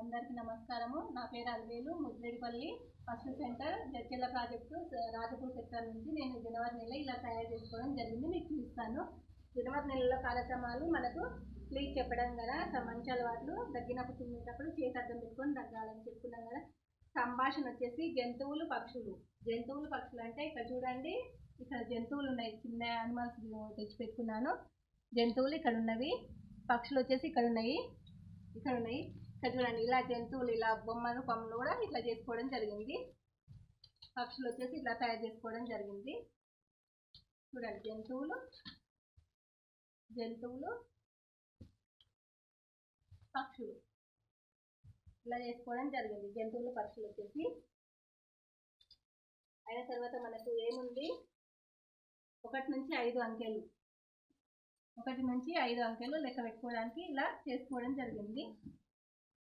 అందరికీ నమస్కారము. నా పేరు Alvelu ముద్రేడిపల్లి first centre Jadcherla project Rajapur sector నుంచి నేను జనవరి నెల ఇలా తయారు చేసుకోవడం జరిగింది మీకు చూపిస్తాను. జనవరి నెలలో కార్యక్రమాలు మనకు ప్లీజ్ చెప్పడం కదా అసలు మంచి అలవాట్లు దగ్గినప్పుడు తుమ్మేటప్పుడు చేతి అర్థం పెట్టుకొని దగ్గాలని చెప్పుకున్నాం కదా. సంభాషణ వచ్చేసి జంతువులు పక్షులు. జంతువులు పక్షులు అంటే ఇక్కడ చూడండి ఇక్కడ జంతువులు ఉన్నాయి చిన్న యానిమల్స్ తెచ్చి పెట్టుకున్నాను జంతువులు ఇక్కడ ఉన్నవి పక్షులు వచ్చేసి ఇక్కడ ఉన్నాయి ఇక్కడ ఉన్నాయి. ఇక్కడ చూడండి ఇలా జంతువులు ఇలా బొమ్మలు బొమ్మలు కూడా ఇట్లా చేసుకోవడం జరిగింది. పక్షులు వచ్చేసి ఇట్లా తయారు చేసుకోవడం జరిగింది. చూడండి జంతువులు జంతువులు పక్షులు ఇలా చేసుకోవడం జరిగింది. జంతువులు పక్షులు వచ్చేసి. అయిన తర్వాత మనకు ఏముంది? ఒకటి నుంచి ఐదు అంకెలు. ఒకటి నుంచి ఐదు అంకెలు లెక్క పెట్టుకోవడానికి ఇలా చేసుకోవడం జరిగింది.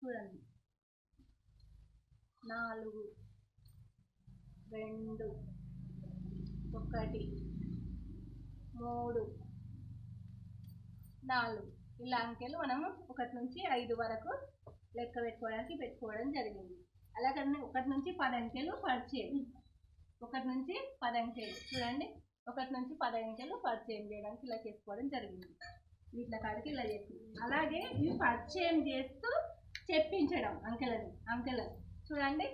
చూడండి. నాలుగు రెండు ఒకటి మూడు నాలుగు. ఇలా అంకెలు మనము ఒకటి నుంచి ఐదు వరకు లెక్క పెట్టుకోవడానికి పెట్టుకోవడం జరిగింది. అలాగనే ఒకటి నుంచి పది అంకెలు పరిచయం. ఒకటి నుంచి పది అంకెలు చూడండి. ఒకటి నుంచి పది అంకెలు పరిచయం చేయడానికి ఇలా చేసుకోవడం జరిగింది. వీటిలో కాడికి ఇలా చేస్తుంది అలాగే ఇవి పరిచయం చేస్తూ చెప్పించడం అంకెలని అంకెల చూడండి.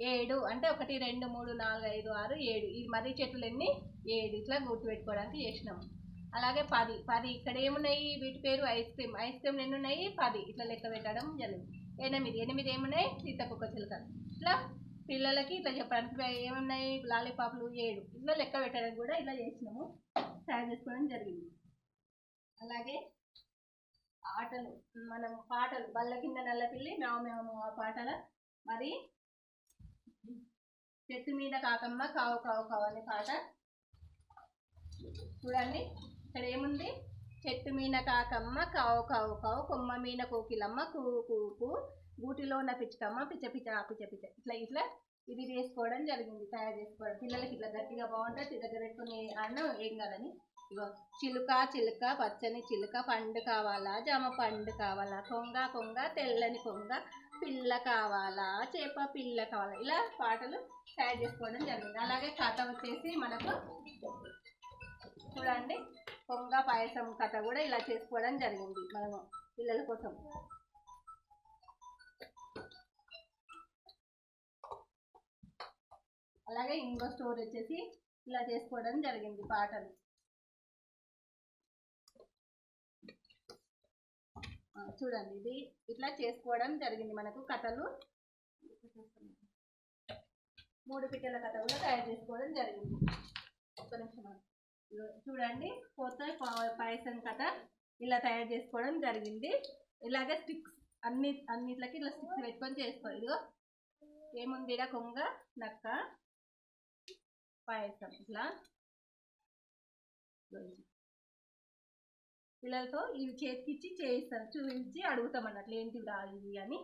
ఏడు అంటే ఒకటి రెండు మూడు నాలుగు ఐదు ఆరు ఏడు. ఈ మర్రి చెట్లు ఎన్ని ఏడు. ఇట్లా గుర్తుపెట్టుకోవడానికి చేసినాము అలాగే పది. పది ఇక్కడ ఏమున్నాయి? వీటి పేరు ఐస్ క్రీమ్. ఐస్ క్రీమ్ ఎన్ని ఉన్నాయి పది. ఇట్లా లెక్క పెట్టడం జరిగింది. ఎనిమిది. ఎనిమిది ఏమున్నాయి? సీతకొక చిలుక. ఇట్లా పిల్లలకి ఇట్లా చెప్పడానికి ఏమున్నాయి? లాలీపాపులు ఏడు. ఇట్లా లెక్క పెట్టడానికి కూడా ఇలా చేసినాము. తయారు చేసుకోవడం జరిగింది. అలాగే పాటలు మనం పాటలు బల్ల కింద నల్ల పిల్లి మేము మేము ఆ పాటల మరి చెట్టు మీద కాకమ్మ కావు కావు కావు అనే పాట. చూడండి ఇక్కడ ఏముంది? చెట్టు మీన కాకమ్మ కావు కావు కావు కొమ్మ మీన కోకిలమ్మ కూ కూకు గూటిలో ఉన్న పిచ్చకమ్మ పిచ్చ పిచ్చ ఆ పిచ్చ పిచ్చ. ఇట్లా ఇట్లా ఇది చేసుకోవడం జరిగింది తయారు చేసుకోవడం. పిల్లలకి ఇట్లా గట్టిగా బాగుంటుంది దగ్గర పెట్టుకుని అన్నం ఏం కాదని. ఇగో చిలుక చిలుక పచ్చని చిలుక పండు కావాలా? జామ పండు కావాలా? కొంగ కొంగ తెల్లని కొంగ పిల్ల కావాలా? చేప పిల్ల కావాలా? ఇలా పాటలు తయారు చేసుకోవడం జరిగింది. అలాగే కథ వచ్చేసి మనకు చూడండి కొంగ పాయసం కథ కూడా ఇలా చేసుకోవడం జరిగింది మనము పిల్లల కోసం. అలాగే ఇంకో స్టోరీ వచ్చేసి ఇలా చేసుకోవడం జరిగింది పాటలు. చూడండి ఇది ఇట్లా చేసుకోవడం జరిగింది. మనకు కథలు మూడు పిట్టల కథ కూడా తయారు చేసుకోవడం జరిగింది. ఒక్క నిమిషం చూడండి కొత్త పాయసం కథ ఇలా తయారు చేసుకోవడం జరిగింది. ఇలాగే స్టిక్స్ అన్ని అన్నిట్లకి ఇట్లా స్టిక్స్ పెట్టుకొని చేసుకోవాలి. ఇదిగో ఏముంది కొంగ నక్క పాయసం. ఇట్లా. పిల్లలతో ఇవి చేతికి ఇచ్చి చేయిస్తారు. చూపించి అడుగుతాం అన్నట్లు ఏంటివి రా ఇవి అని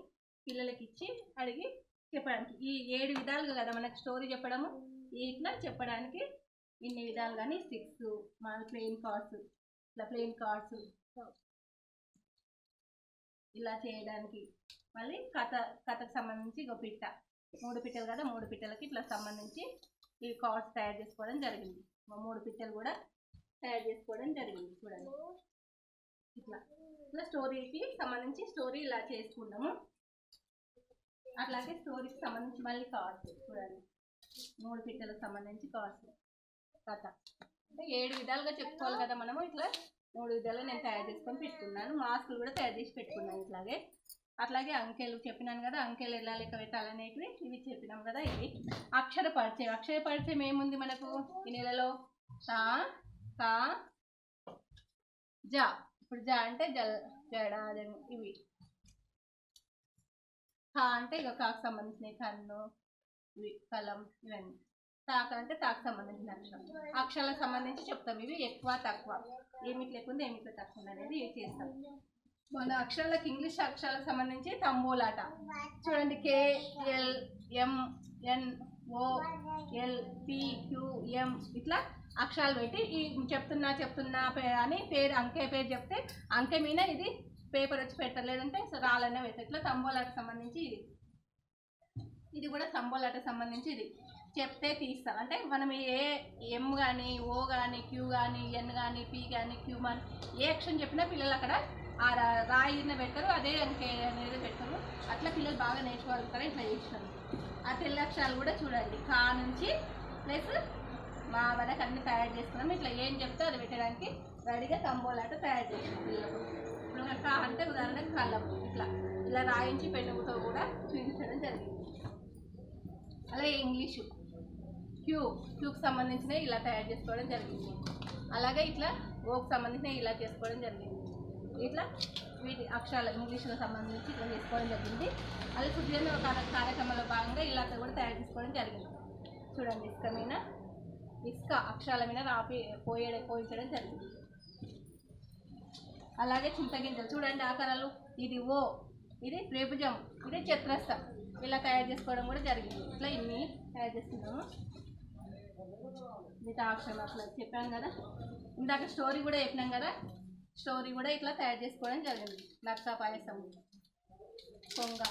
పిల్లలకి ఇచ్చి అడిగి చెప్పడానికి. ఈ ఏడు విధాలుగా కదా మనకు స్టోరీ చెప్పడము? ఇట్లా చెప్పడానికి ఇన్ని విధాలు కానీ సిక్స్ మన ప్లెయిన్ కార్డ్స్ ఇట్లా ప్లెయిన్ కార్డ్స్. ఇలా చేయడానికి మళ్ళీ కథ కథకు సంబంధించి ఒక పిట్ట. మూడు పిట్టలు కదా మూడు పిట్టలకి ఇట్లా సంబంధించి ఈ కార్డ్స్ తయారు చేసుకోవడం జరిగింది. మూడు పిట్టలు కూడా తయారు చేసుకోవడం జరిగింది చూడండి. ఇట్లా స్టోరీకి సంబంధించి స్టోరీ ఇలా చేసుకున్నాము అట్లాగే స్టోరీకి సంబంధించి మళ్ళీ కార్డ్స్ చూడండి. మూడు పిట్టలకు సంబంధించి కార్డ్స్ కథ. అంటే ఏడు విధాలుగా చెప్పుకోవాలి కదా మనము. ఇట్లా మూడు విధాలు నేను తయారు చేసుకొని పెట్టుకున్నాను. మాస్కులు కూడా తయారు చేసి పెట్టుకున్నాను ఇట్లాగే. అట్లాగే అంకెలు చెప్పినాను కదా అంకెలు ఎలా లెక్క పెట్టాలనేటివి ఇవి చెప్పినాం కదా ఇవి. అక్షర పరిచయం. అక్షర పరిచయం ఏముంది మనకు? ఈ నెలలో? తా కా జా. ఇప్పుడు జ అంటే జల్ జడ ఇవి. కా అంటే ఇక కాకు సంబంధించినవి కన్ను ఇవి కలం ఇవన్నీ. తాక అంటే తాకు సంబంధించిన అక్షరం. అక్షరాలకు సంబంధించి చెప్తాం ఇవి ఎక్కువ తక్కువ. ఏమిటి లేకుండా ఏమిటి తక్కువ ఉంది అనేది చేస్తాం. మన అక్షరాలకు ఇంగ్లీష్ అక్షరాలకు సంబంధించి తంబూలాట. చూడండి K L M N O L P Q M ఇట్లా అక్షరాలు పెట్టి ఈ చెప్తున్నా చెప్తున్నా అని పేరు అంకె పేరు చెప్తే అంకె మీద ఇది పేపర్ వచ్చి పెట్టలేదంటే లేదంటే రాళ్ళనే పెట్టాలి ఇట్లా తంబోలాటకు సంబంధించి ఇది. ఇది కూడా తంబోలాటకు సంబంధించి ఇది. చెప్తే తీస్తాం. అంటే మనం ఏ ఎం కానీ ఓ కానీ క్యూ కానీ ఎన్ కానీ పి కానీ క్యూ కానీ ఏ అక్షరం చెప్పినా పిల్లలు అక్కడ ఆ రా- రాయిని పెట్టరు అదే అంకే అనేది పెట్టరు అట్లా పిల్లలు బాగా నేర్చుకోగలుగుతారు. ఇట్లా చేసినాం ఆ తెల్ల అక్షరాలు కూడా చూడండి. కా నుంచి ప్లస్ మా వరకు అన్ని తయారు చేసుకున్నాం. ఇట్లా ఏం చెప్తే అది పెట్టడానికి రెడీగా కంబోలాట తయారు చేసినాం పిల్లలకు. ఇప్పుడు కా అంటే ఉదాహరణకు కళ్ళం ఇట్లా ఇలా రాయించి పెన్నుతో కూడా చూపించడం జరిగింది. అలాగే ఇంగ్లీషు క్యూ క్యూకి సంబంధించినవి ఇలా తయారు చేసుకోవడం జరిగింది. అలాగే ఇట్లా ఓకి సంబంధించినవి ఇలా చేసుకోవడం జరిగింది. ఇట్లా వీటి అక్షరాలు ఇంగ్లీష్కి సంబంధించి ఇట్లా చేసుకోవడం జరిగింది. అలాగే సుదీర్ఘ కార్యక్రమంలో భాగంగా ఇలా కూడా తయారు చేసుకోవడం జరిగింది. చూడండి ఇష్టమైన? ఇసుక అక్షరాల మీద రాపి పోయే పోయించడం జరిగింది. అలాగే చింతగింజలు. చూడండి ఆకారాలు. ఇది ఓ ఇది రేపుజం ఇది చతురస్రం. ఇలా తయారు చేసుకోవడం కూడా జరిగింది. ఇట్లా ఇన్ని తయారు చేస్తున్నాము. మిగతా అక్షరం అట్లా చెప్పాను కదా. ఇందాక స్టోరీ కూడా చెప్పినాం కదా. స్టోరీ కూడా ఇట్లా తయారు చేసుకోవడం జరిగింది. లక్ష పాయసం పొంగ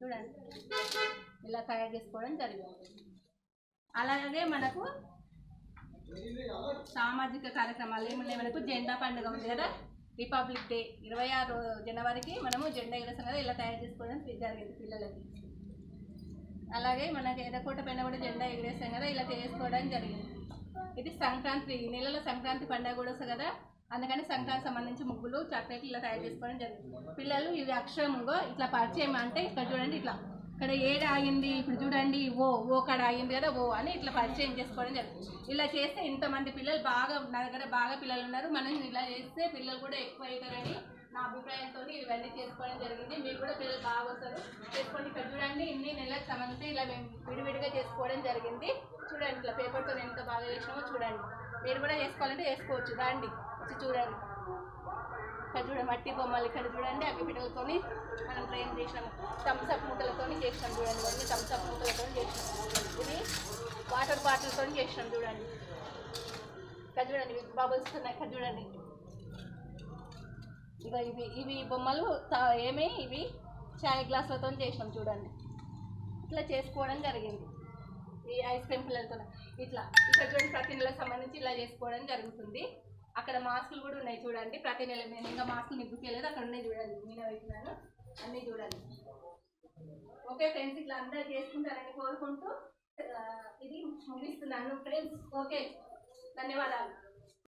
చూడండి. ఇలా తయారు చేసుకోవడం జరిగింది. అలాగే మనకు సామాజిక కార్యక్రమాలు ఏమున్నాయి? మనకు జెండా పండుగ ఉంది కదా? రిపబ్లిక్ డే ఇరవై ఆరు జనవరికి మనము జెండా ఎగరేసాం కదా? ఇలా తయారు చేసుకోవడం జరిగింది పిల్లలకి. అలాగే మనకి ఎర్రకోట పైన కూడా జెండా ఎగరేసాం కదా? ఇలా చేసుకోవడం జరిగింది. ఇది సంక్రాంతి ఈ నెలలో సంక్రాంతి పండుగ కూడా వస్తుంది కదా? అందుకని సంక్రాంతి సంబంధించి ముగ్గులు చాక్లెట్లు ఇలా తయారు చేసుకోవడం జరిగింది. పిల్లలు ఇది అక్షరముగో ఇట్లా పరిచయం అంటే ఇక్కడ చూడండి ఇట్లా. ఇక్కడ ఏడ ఆగింది? ఇప్పుడు చూడండి ఓ ఓ కాడ ఆగింది కదా ఓ అని ఇట్లా పరిచయం చేసుకోవడం జరుగుతుంది. ఇలా చేస్తే ఇంతమంది పిల్లలు బాగా నా దగ్గర బాగా పిల్లలు ఉన్నారు. మనం ఇలా చేస్తే పిల్లలు కూడా ఎక్కువ అవుతారని నా అభిప్రాయంతో ఇవన్నీ చేసుకోవడం జరిగింది. మీరు కూడా పిల్లలు బాగా వస్తారు. చేసుకోండి. ఇక్కడ చూడండి ఇన్ని నెలలకు సంబంధించి ఇలా మేము విడివిడిగా చేసుకోవడం జరిగింది. చూడండి ఇట్లా పేపర్తో ఎంత బాగా చేసినామో చూడండి. మీరు కూడా చేసుకోవాలంటే చేసుకోవచ్చు. రండి. వచ్చి చూడండి. ఇక్కడ చూడండి మట్టి బొమ్మలు ఇక్కడ చూడండి అవి పిట్టలతోని మనం ట్రైన్ చేసినాము థమ్స్అప్ మూటలతో చేసినాం చూడండి ఇవన్నీ థమ్స్అప్ మూటలతో చేసినాం ఇది వాటర్ బాటిల్తో చేసినాం చూడండి. ఇక్కడ చూడండి బబుల్స్ ఉన్నాయి ఇక్కడ చూడండి ఇక ఇవి ఇవి బొమ్మలు తా- ఇవి చాయ్ గ్లాసులతో చేసినాం చూడండి. ఇట్లా చేసుకోవడం జరిగింది. ఈ ఐస్ క్రీమ్ పిల్లలతో ఇట్లా ఇక్కడ చూడండి ప్రతి నెలకు సంబంధించి ఇలా చేసుకోవడం జరుగుతుంది. అక్కడ మాస్కులు కూడా ఉన్నాయి చూడండి. ప్రతి నెల నేను ఇంకా మాస్కులు మీకు చూపించలేదు అక్కడ ఉన్నాయి చూడండి. నేను పెట్టినాను అన్నీ చూడండి. ఓకే ఫ్రెండ్స్ ఇట్లా అందరూ చేసుకుంటారని కోరుకుంటూ ఇది ముగిస్తున్నాను. Friends okay. ధన్యవాదాలు.